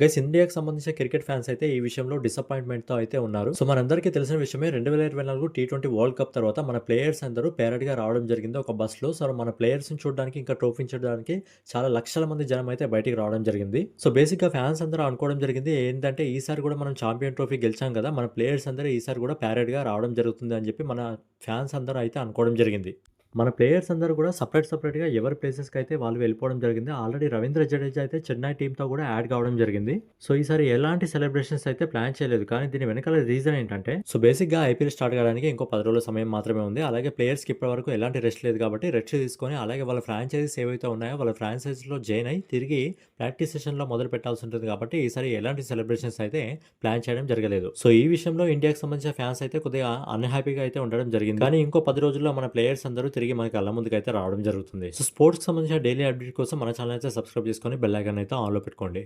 Guys ఇండియాకి సంబంధించిన cricket fans అయితే ఈ విషయంలో డిసప్పాయింట్మెంట్‌తో అయితే ఉన్నారు. సో మనందరికీ తెలిసిన విషయమే 2024 టీ20 వరల్డ్ కప్ తర్వాత మన ప్లేయర్స్ అందరూ పేరడ్‌గా రావడం జరిగింది ఒక బస్‌లో. సో మన ప్లేయర్స్‌ని చూడడానికి ఇంకా ట్రోఫీ చూడడానికి చాలా లక్షల మంది జనం అయితే బయటికి రావడం జరిగింది. సో బేసిక్గా ఫ్యాన్స్ అందరూ అనుకోవడం జరిగింది ఏంటంటే ఈసారి కూడా మనం ఛాంపియన్ ట్రోఫీ గెలిచాం కదా! మన ప్లేయర్స్ అందరూ ఈసారి కూడా ప్యారడ్‌గా రావడం జరుగుతుంది అని చెప్పి మన ఫ్యాన్స్ అందరూ అయితే అనుకోవడం జరిగింది. మన ప్లేయర్స్ అందరూ కూడా సపరేట్ సపరేట్గా ఎవరి ప్లేసెస్‌కి అయితే వాళ్ళు వెళ్ళిపోవడం జరిగింది. ఆల్రెడీ రవీంద్ర జడేజా అయితే చెన్నై టీంతో కూడా యాడ్ కావడం జరిగింది. సో ఈసారి ఎలాంటి సెలబ్రేషన్స్ అయితే ప్లాన్ చేయలేదు. కానీ దీని వెనకాల రీజన్ ఏంటంటే సో బేసిక్‌గా ఐపీఎల్ స్టార్ట్ కావడానికి ఇంకో పది రోజుల సమయం మాత్రమే ఉంది. అలాగే ప్లేయర్స్‌కి ఇప్పటివరకు ఎలాంటి రెస్ట్ లేదు కాబట్టి రెస్ట్ తీసుకొని అలాగే వాళ్ళ ఫ్రాంచైజీస్ ఏవైతే ఉన్నాయో వాళ్ళ ఫ్రాంచైజీలో జాయిన్ అయ్యి తిరిగి ప్రాక్టీస్ సెషన్‌లో మొదలు పెట్టాల్సి ఉంటుంది కాబట్టి ఈసారి ఎలాంటి సెలబ్రేషన్స్ అయితే ప్లాన్ చేయడం జరగలేదు. సో ఈ విషయంలో ఇండియాకి సంబంధించిన ఫ్యాన్స్ అయితే కొద్దిగా అన్‌హ్యాపీగా అయితే ఉండడం జరిగింది. కానీ ఇంకో పది రోజుల్లో మన ప్లేయర్స్ అందరూ తిరిగి అలా ముందుకు అయితే రావడం జరుగుతుంది. సో స్పోర్ట్స్‌కి సంబంధించిన డైలీ అప్డేట్ కోసం మన ఛానల్ అయితే సబ్స్క్రైబ్ చేసుకొని బెల్ ఐకాన్ అయితే ఆన్‌లో పెట్టుకోండి.